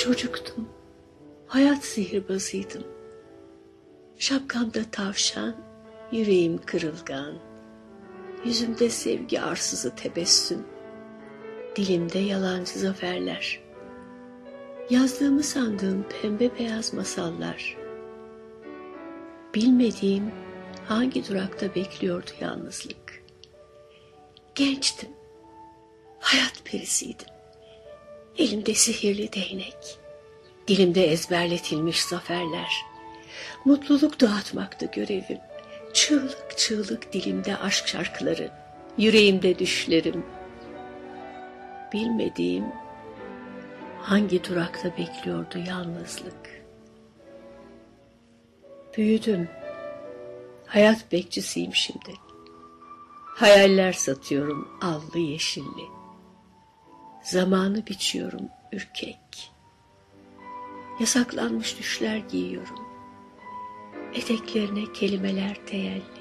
Çocuktum. Hayat sihirbazıydım. Şapkamda tavşan, yüreğim kırılgan. Yüzümde sevgi arsızı tebessüm. Dilimde yalancı zaferler. Yazdığımı sandığım pembe beyaz masallar. Bilmediğim hangi durakta bekliyordu yalnızlık. Gençtim. Hayat perisiydim. Elimde sihirli değnek. Dilimde ezberletilmiş zaferler. Mutluluk dağıtmaktı görevim. Çığlık çığlık dilimde aşk şarkıları. Yüreğimde düşlerim. Bilmediğim hangi durakta bekliyordu yalnızlık. Büyüdüm. Hayat bekçisiyim şimdi. Hayaller satıyorum allı yeşilli. Zamanı biçiyorum ürkek. Yasaklanmış düşler giyiyorum. Eteklerine kelimeler teyelli.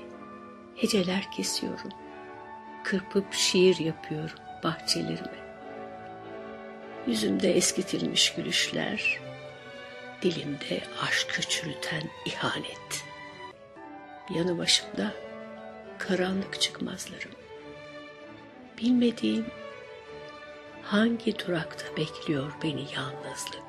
Heceler kesiyorum. Kırpıp şiir yapıyorum bahçelerime. Yüzümde eskitilmiş gülüşler, dilimde aşkı çürüten ihanet. Yanı başımda karanlık çıkmazlarım. Bilmediğim hangi durakta bekliyor beni yalnızlık.